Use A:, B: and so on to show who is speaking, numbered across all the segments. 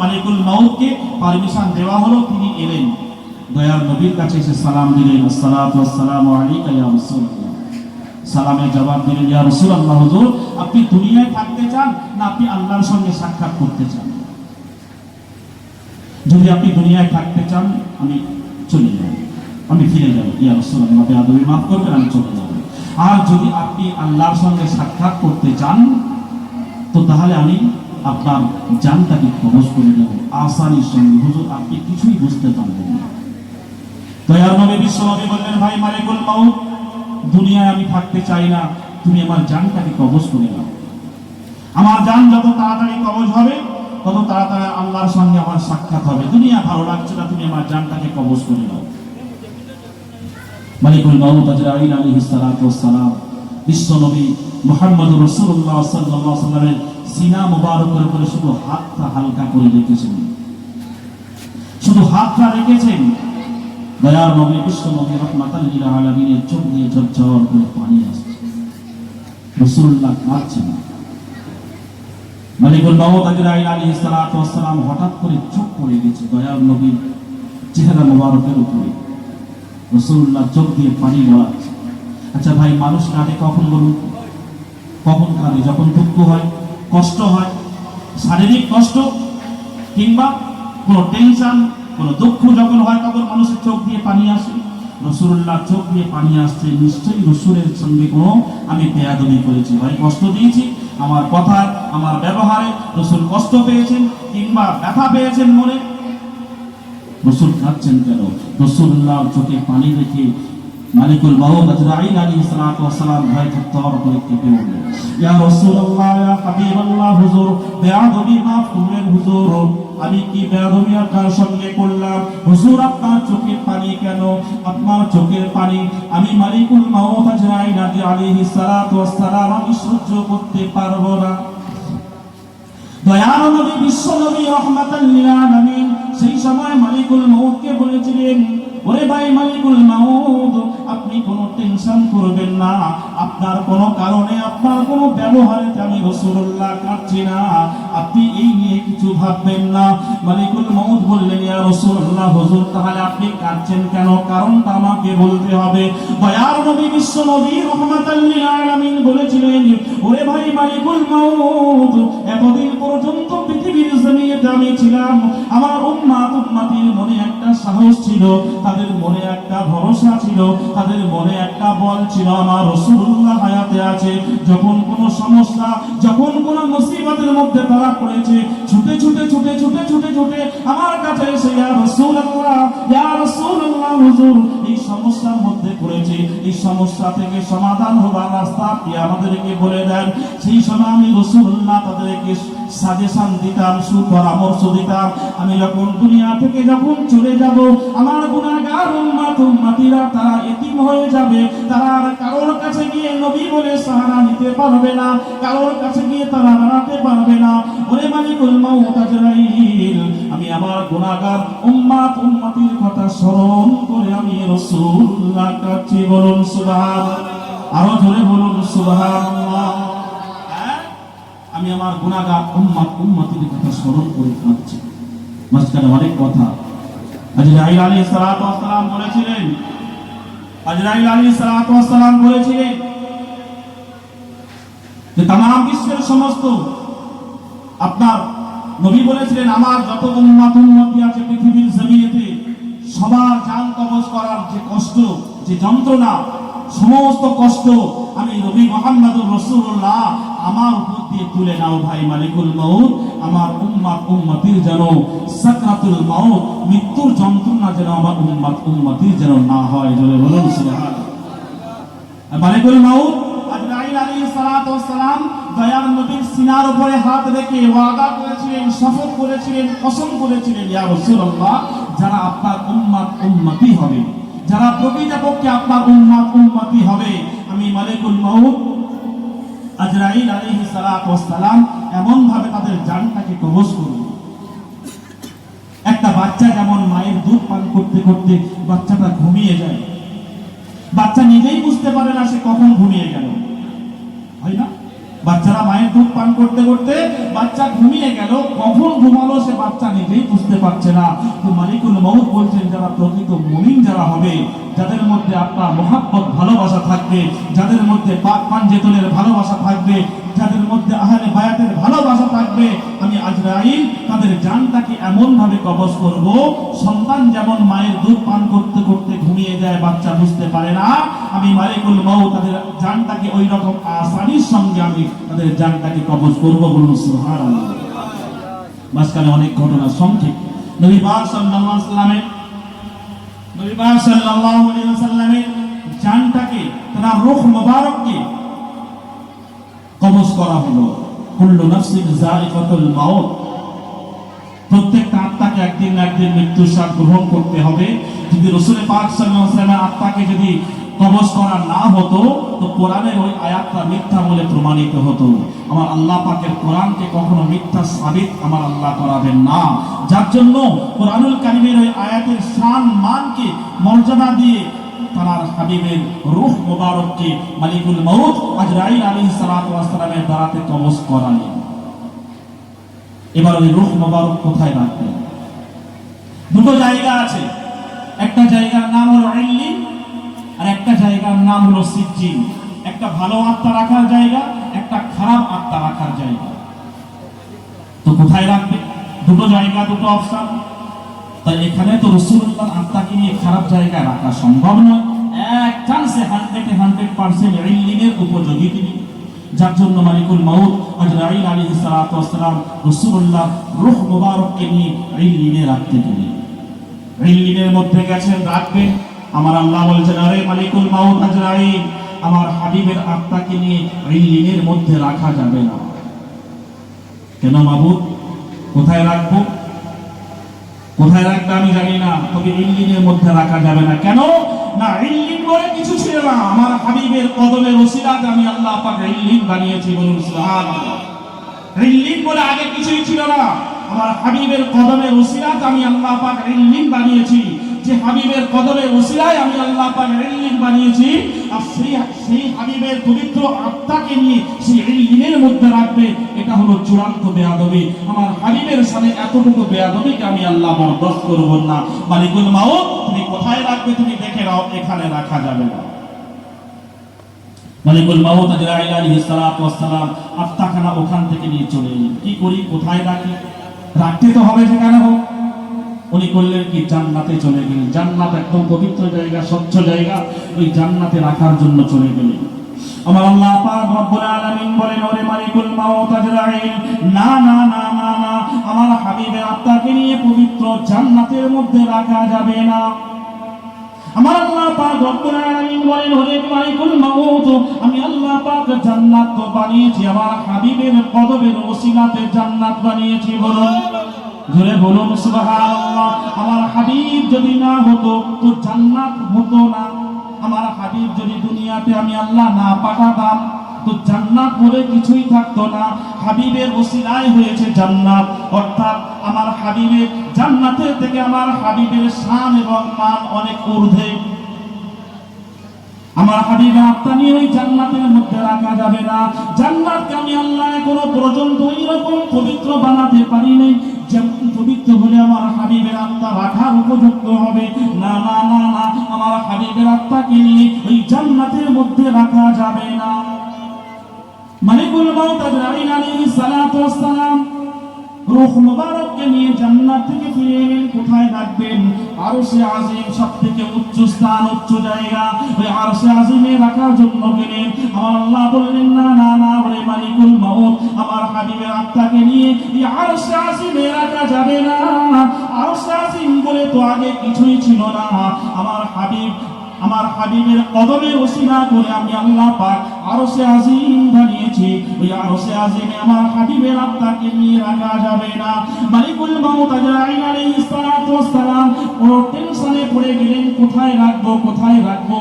A: মালিকুল মাউতকে permission দেওয়া হলো, তিনি এলেন। দয়ার নবীর কাছে এসে সালাম দিলেন ওয়াসসালামু আলাইকা ইয়া রাসূলুল্লাহ। সালামের জবাব দিলেন, ইয়া রাসূলুল্লাহ হুজুর, আপনি দুনিয়ায় থাকতে চান না আপনি আল্লাহর সঙ্গে সাক্ষাৎ করতে চান? যদি আপনি দুনিয়ায় থাকতে চান, আমি চলে যাব। আমি ফিরে যাব। ইয়া রাসূলুল্লাহ বেয়াদবি মাফ করবেন, আমি চলে যাব। আর যদি আপনি আল্লাহর সঙ্গে সাক্ষাৎ করতে চান, তো তাহলে আমি আপনার জানটাকে খবর করে দেবো আসানির সঙ্গে হুজুর, আপনি কিছুই বুঝতে পারবেন না। নবী বিশ্বনবী বললেন, ভাই দুনিয়ায় আমি থাকতে চাই না। তুমি আমার জানটাকে কবজ করে দাও আমার জান যত তাড়াতাড়ি কবজ হবে, তত তাড়াতাড়ি আল্লাহর সঙ্গে আমার সাক্ষাৎ হবে। দুনিয়া ভালো লাগছে না, তুমি আমার জানটাকে কবজ করে দাও মালিকুল মাউত আজরাইল ওয়াস সালাম, বিশ্বনবী মুহাম্মদুর রাসূলুল্লাহ সাল্লাল্লাহু আলাইহি সাল্লামের সিনা মুবারকের উপরে শুধু হাতটা হালকা করে রেখেছেন। শুধু হাতটা রেখেছেন। দয়ার নবী বিশ্ব নবী, রহমাতাল লিল আলামিনের চোখ দিয়ে ঝরঝর করে পানি আসছে। রাসূলুল্লাহ কাঁদছেন। মালিকুল মাউত আজরাইল আলাইহিস সালাতু ওয়াস হঠাৎ করে চোখ পড়ে গেছে। দয়ার নবীর চেহারা মুবারকের উপরে। রসুল্লাহ চোখ দিয়ে পানি গড়াচ্ছে আচ্ছা ভাই, মানুষ কাঁদে কখন বলুন? কখন কাঁদে? যখন দুঃখ হয় কষ্ট হয়, শারীরিক কষ্ট কিংবা কোনো টেনশন কোনো দুঃখ যখন হয় তখন মানুষের চোখ দিয়ে পানি আসে। রসুল্লাহ চোখ দিয়ে পানি আসছে, নিশ্চয়ই রসুলের সঙ্গে কোনো আমি বেয়াদবি করেছি। ভাই, কষ্ট দিয়েছি, আমার কথায় আমার ব্যবহারে রসুল কষ্ট পেয়েছেন কিংবা ব্যথা পেয়েছেন মনে। রসুল খাচ্ছেন কেন? রসুল্লাহ চোখে পানি রেখে মালিকুল মাউত আজরাইল আলাইহিস সালাতু ওয়াস সালাম ভয় থর করে কেঁপে ইয়া রাসূলুল্লাহ, ইয়া হাবিবাল্লাহ, হুজুর, বেয়াদবি মাফ করবেন হুজুর। আমি কি বেয়াদবি আপনার সঙ্গে করলাম? হুজুর, আপনার চোখের পানি কেন? আপনার চোখের পানি আমি মালিকুল মাউত আজরাইল আলাইহিস সালাতু ওয়াস সালাম আমি সহ্য করতে পারব না। দয়ার নবী, বিশ্ব নবী, রহমাতাল লিল আলামিন, সেই সময় মালিকুল মাউতকে বলেছিলেন, ওরে ভাই মালিকুল মাউত টেনশন করবেন না। আপনার কোনো কারণে আপনার কোনো ব্যবহারে আমি রসুল্লাহ কাটছি না। আপনি এই নিয়ে কিছু ভাববেন না। মালিকুল মাউত বললেন, ইয়া রাসূলুল্লাহ, হুজুর, তাহলে আপনি কাটছেন কেন? কারণটা আমাকে বলতে হবে। দয়ার নবী, বিশ্ব নবী রহমাতাল লিল আলামিন বলেছিলেন, ওরে ভাই মালিকুল মাউত, এতদিন পর্যন্ত পৃথিবীর জমিনে আমি ছিলাম। আমার উম্মাত উম্মাতির মনে একটা সাহস ছিল, তাদের মনে একটা ভরসা ছিল, তাদের মনে একটা বল ছিল। আমার রাসূলুল্লাহ হায়াতে আছে। যখন কোনো সমস্যা, যখন কোনো মুসিবতের মধ্যে তারা পড়েছে ছুটে ছুটে ছুটে ছুটে ছুটে ছুটে আমার কাছে এসে, ইয়া রাসূলুল্লাহ ইয়া রাসূলুল্লাহ, হুজুর। এই সমস্যার মধ্যে পড়েছে। এই সমস্যা থেকে সমাধান হবার রাস্তা আপনি আমাদেরকে বলে দেন। সেই সময় আমি রাসূলুল্লাহ তাদেরকে সাজেশন দিতাম সুপরামর্শ দিতাম। আমি যখন দুনিয়া থেকে যখন চলে যাব, আমার গুনাহগার উম্মাত উম্মাতিরা তারা এতিম হয়ে যাবে। তারা আর কারোর কাছে গিয়ে নবী বলে সাহারা নিতে পারবে না, কারোর কাছে গিয়ে তারা দাঁড়াতে পারবে না। ওরে মালিকুল মাউত আজরাইল, আমি আমার গুনাহগার উম্মাত উম্মাতির কথা স্মরণ করে আমি রাসূলুল্লাহ কাছে বলুন সুবহানাল্লাহ। আরও জোরে বলুন সুবহানাল্লাহ? আমি আমার গুণাগার উম্মাত, উম্মাতির কথা স্মরণ করে কাঁদছি। মাঝখানে অনেক কথা। আলী সালাম বলেছিলেন আলী সালাম বলেছিলেন যে বিশ্বের সমস্ত আপনার নবী বলেছিলেন, আমার যত উম্মাত, উম্মতি আছে পৃথিবীর জমিনেতে, সবার জান কবজ করার যে কষ্ট, যে যন্ত্রণা, সমস্ত কষ্ট আমি নবী মোহাম্মদুর রসুল্লাহ আমার উপর দিয়ে তুলে নাও ভাই মালিকুল মাউত। আমার উম্মাত উম্মতির যেন সাকরাতুল মাউত, মৃত্যুর যন্ত্রণা যেন আমার উম্মাত উম্মতির যেন না হয়। জলে বলুন মালিকুল মাউত সালাম দয়ার নবীর সিনার উপরে হাত রেখে ওয়াদা করেছিলেন, শপথ করেছিলেন, কসম করেছিলেন, ইয়া রাসূলুল্লাহ, যারা আপনার উম্মাত উম্মতি হবে, যারা প্রকৃতপক্ষে আপনার উম্মাত উম্মতি হবে। আমি মালিকুল মাউত আজরাইল আলী সালাতু ওয়াস সালাম এমন ভাবে তাদের জানটাকে কবজ করল। একটা বাচ্চা যেমন মায়ের দুধ পান করতে করতে বাচ্চাটা ঘুমিয়ে যায়। বাচ্চা নিজেই বুঝতে পারে না সে কখন ঘুমিয়ে গেল। হয় না? বাচ্চারা মায়ের দুধ পান করতে করতে বাচ্চা ঘুমিয়ে গেল, কখন ঘুমালো সে বাচ্চা নিজেই বুঝতে পারছে না। তো মালিকুল মহুদ বলছেন, যারা প্রকৃত মমিন যারা হবে, যাদের মধ্যে আপনার মহাব্বত, ভালোবাসা থাকবে, যাদের মধ্যে পাক পাঞ্জেতনের ভালোবাসা থাকবে যাদের মধ্যে আহলে বায়াতের ভালোবাসা থাকবে, আমি আজরাইল তাদের জানটাকে এমন ভাবে কবজ করব, সন্তান যেমন মায়ের দুধ পান করতে করতে ঘুমিয়ে যায়, বাচ্চা বুঝতে পারে না, আমি মালিকুল মৌ তাদের জানটাকে ওই রকম আসানির সঙ্গে আমি তাদের জানটাকে কবজ করব বলুন সুবহানাল্লাহ। মাঝখানে অনেক ঘটনা সংক্ষেপ। নবী পাক সাল্লাল্লাহু আলাইহি ওয়াসাল্লামের নবী পাক সাল্লাল্লাহু আলাইহি ওয়াসাল্লামের জানটাকে, তার রূহ মোবারককে কবজ করা হলো। কুল্লু নাফসিন যায়িকাতুল মাউত। প্রত্যেকটা আত্মাকে একদিন না একদিন মৃত্যুর স্বাদ গ্রহণ করতে হবে। যদি রসুল পাক ওয়াসাল্লামের আত্মাকে যদি কবজ করা না হতো, তো কোরআনের ওই আয়াতটা মিথ্যা বলে প্রমাণিত হতো। আমার আল্লাহ পাকের কোরআনকে কখনো মিথ্যা সাবিত আমার আল্লাহ করাবেন না। যার জন্য কোরআনুল কারিমের ওই আয়াতের শান মানকে মর্যাদা দিয়ে তার হাবিবের রূহ মোবারককে মালিকুল মউত আজরাইল আলাইহিস সালাতু ওয়াস সালামের দ্বারাতে কবজ করালেন। এবার ওই রূহ মোবারক কোথায় রাখবেন? দুটো জায়গা আছে। একটা জায়গার নাম হলো ইল্লিন আর একটা জায়গার নাম হলো সিজ্জিন। একটা ভালো আত্মা রাখার জায়গা, একটা খারাপ আত্মা রাখার জায়গা। তো কোথায় রাখবে দুটো জায়গা, দুটো অপশন। তাই এখানে তো রসুল্লাহ আত্মাকে নিয়ে খারাপ জায়গায় রাখা সম্ভব নয়। এক চান্সে হান্ড্রেডে পার্সেন্ট উপযোগী তিনি। যার জন্য মালিকুল মাউত আজরাইল আলাইহিস সালাতু ওয়াস সালাম রাসূলুল্লাহ মুবারককে নিয়ে রাখতে মধ্যে গেছেন, রাখবেন। আমার আল্লাহ বলছেন, আরে মালিকুল মাউত আজরাইল, আমার হাবিবের আত্মাকে নিয়ে মধ্যে রাখা যাবে না। কেন মাবুদ? কোথায় রাখব? কোথায় রাখবে আমি জানি না, তবে ইল্লিনের মধ্যে রাখা যাবে না। কেন? না, ইল্লিন বলে কিছু ছিল না। আমার হাবিবের কদমের ওসিলাতে আমি আল্লাহ পাক ইল্লিন বানিয়েছি বলুন সুবহানাল্লাহ। ইল্লিন বলে আগে কিছুই ছিল না। আমার হাবিবের কদমের ওসিলাতে আমি আল্লাহ পাক ইল্লিন বানিয়েছি। যে হাবিবের কদমের ওসিলায় আমি আল্লাহ পাক বানিয়েছি, আর সেই সেই হাবিবের পবিত্র আত্মাকে নিয়ে সেই ইল্লিনের মধ্যে রাখবে, এটা হলো চূড়ান্ত বেয়াদবি। আমার হাবিবের সামনে এতটুকু বেয়াদবিকে আমি আল্লাহ বরদাস্ত করব না। মালিকুল মাউত, তুমি কোথায় রাখবে তুমি দেখে নাও, এখানে রাখা যাবে না। মালিকুল মাউত আজরাইল আলাইহিস আত্মাখানা ওখান থেকে নিয়ে চলে কি করি? কোথায় রাখি? রাখতে তো হবে যেখানে হোক। উনি করলেন কি? জান্নাতে চলে গেলেন। জান্নাত একদম পবিত্র জায়গা, স্বচ্ছ জায়গা। ওই জান্নাতে রাখার জন্য চলে গেলেন। আমার আল্লাহ পাক রব্বুল আলামিন বলেন, ওরে মালিকুল মাউত আজরাইল। না না না না না, আমার হাবিবের আত্মাকে নিয়ে পবিত্র জান্নাতের মধ্যে রাখা যাবে না। আমার আল্লাহ পাক রব্বুল আলামিন বলেন, ওরে মালিকুল মাউত, আমি আল্লাহ পাক জান্নাত তো বানিয়েছি, আমার হাবিবের কদমের ওসিলাতে জান্নাত বানিয়েছি বলুন। জোরে বলুন, সুবহানাল্লাহ, আমার হাবিব যদি না হতো, তো জান্নাত হতো না। আমার হাবিব যদি দুনিয়াতে আমি আল্লাহ না পাঠাতাম, তো জান্নাত বলে কিছুই থাকতো না। হাবিবের ওসিলায় হয়েছে জান্নাত। অর্থাৎ আমার হাবিবের জান্নাতের থেকে আমার হাবিবের শান এবং মান অনেক ঊর্ধ্বে। আমার হাবিবের আত্মা নিয়ে ওই জান্নাতের মধ্যে রাখা যাবে না। জান্নাতকে আমি আল্লাহ এখনও পর্যন্ত এইরকম পবিত্র বানাতে পারিনি পবিত্র হলে আমার হাবিবের আত্মা রাখার উপযুক্ত হবে। না না না না, আমার হাবিবের আত্মাকে নিয়ে ওই জান্নাতের মধ্যে রাখা যাবে না। মালিকুল মাউত আলাইহিস সালাতু ওয়াস সালাম রূহ মুবারককে নিয়ে জান্নাত থেকে ফিরে এলেন, কোথায় রাখবেন আরশে আজিম সব থেকে উচ্চ স্থান, উচ্চ জায়গা। ওই আরশে আজিমে রাখার জন্য গেলেন। আমার আল্লাহ বললেন, না না না, ওরে মালিকুল মাউত, আমার হাবিবের আত্মাকে নিয়ে এই আরশে আজিমে রাখা যাবে না। আরশে আজিম বলে তো আগে কিছুই ছিল না। আমার হাবিব, আমার হাবিবের কদমে ওসিলা করে আমি আল্লাহ পাক আরশে আজিম বানিয়েছি। ওই আরশে আজিমে আমার হাবিবের আত্মাকে নিয়ে রাখা যাবে না। মালিকুল মাউত আজরাইল আলাইহিস সালাতু ওয়াস সালাম কোনো টেনশনে পড়ে গেলেন, কোথায় রাখব কোথায় রাখব?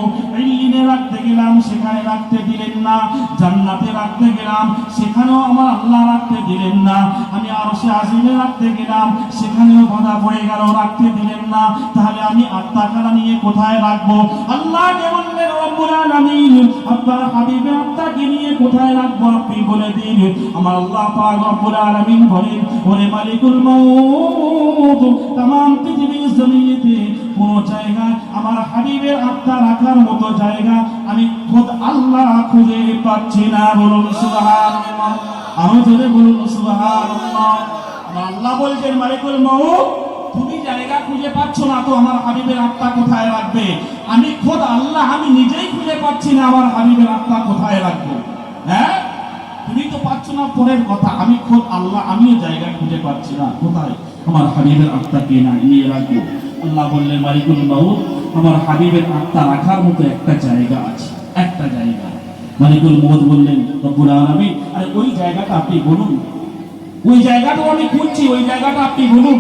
A: ইল্লিনে রাখতে গেলাম, সেখানে রাখতে দিলেন না। জান্নাতে রাখতে গেলাম, সেখানেও আমার আল্লাহ রাখতে দিলেন না। আমি আরও সে আজিমে রাখতে গেলাম, সেখানেও বাধা পড়ে গেল, রাখতে দিলেন না। তাহলে আমি আত্মাখানা নিয়ে কোথায় রাখব? আল্লাহ কে বললেন রব্বুল আলামিন, আপনার হাবিবে আত্মাকে নিয়ে কোথায় রাখবো আপনি বলে দিন আমার আল্লাহ পাক রব্বুল আলামিন বলেন ওরে মালিকুল মউত तमाम পৃথিবীর জমিনেতে কোন জায়গা আমার হাবিবের আত্মা রাখার মতো জায়গা আমি খোদ আল্লাহ খুঁজে পাচ্ছি না বলুন সুবহানাল্লাহ আরো জোরে বলুন সুবহানাল্লাহ আমার আল্লাহ বলছেন মালিকুল মউত তুমি জায়গা খুঁজে পাচ্ছ না তো আমার হাবিবের আত্মা কোথায় রাখবে আমি খোদ আল্লাহ, আমি নিজেই খুঁজে পাচ্ছি না আমার হাবিবের আত্মা কোথায় রাখব হ্যাঁ? তুমি তো পাচ্ছ না পরের কথা। আমি খোদ আল্লাহ, আমিও জায়গা খুঁজে পাচ্ছি না। কোথায়? আমার হাবিবের আত্মাকে না নিয়ে রাখব? আল্লাহ বললেন, মালিকুল মাউত, আমার হাবিবের আত্মা রাখার মতো একটা জায়গা আছে, একটা জায়গা। মালিকুল মৌত বললেন, রব্বুল আলামিন, আরে ওই জায়গাটা আপনি বলুন। ওই জায়গাটাও আমি খুঁজছি, ওই জায়গাটা আপনি বলুন।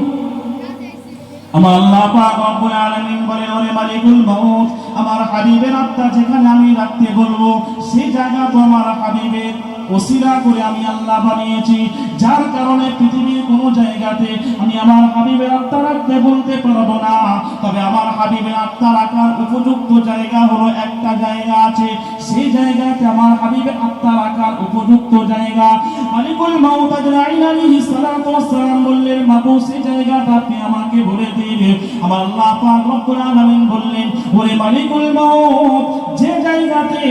A: আমার আল্লাহ পাক রব্বুল আলামিন বলেন ওরে মালিকুল মউত, আমার হাবিবের আত্মা যেখানে আমি রাখতে বলব সেই জায়গা তো আমার হাবিবের ওসিলা করে আমি আল্লাহ বানিয়েছি। যার কারণে পৃথিবীর কোন জায়গাতে আমি আমার হাবিবের আত্মা রাখতে বলতে পারব না। তবে আমার হাবিবের আত্মা রাখার উপযুক্ত জায়গা হলো একটা জায়গা আছে। সেই জায়গাতে আমার হাবিবের আত্মা রাখার উপযুক্ত জায়গা। মালিকুল মাউত আজরাইল আলাইহিস সালাতু ওয়াস সালাম বললেন মাবু সেই জায়গাটা আপনি আমাকে বলে দিন। আমার আল্লাহ পাক রব্বুল আলামিন বললেন, ওরে মালিকুল মাউত, যে জায়গাতে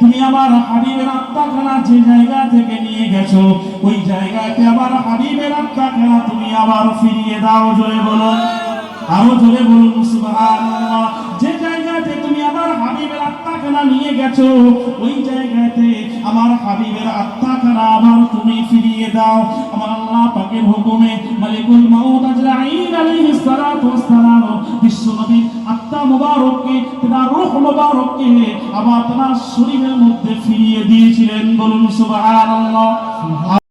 A: তুমি আমার হাবিবের আত্মাখানা যে জায়গা থেকে নিয়ে গেছো, ওই জায়গাতে আমার হাবিবের আত্মাখানা তুমি আবার ফিরিয়ে দাও, জোরে বলো আরও জোরে বলুন, সুবহানাল্লাহ। যে আত্মাখানা নিয়ে গেছো, ওই জায়গাতে আমার হাবিবের আত্মাখানা আবার তুমি ফিরিয়ে দাও। আমার আল্লাহ পাকের হুকুমে মালিকুল মাউত আজরাইল সালাতু সালাম বিশ্বনবী আত্মা মুবারককে তার রূহ মুবারককে আবার তার শরীরের মধ্যে ফিরিয়ে দিয়েছিলেন। বলুন সুবহানাল্লাহ।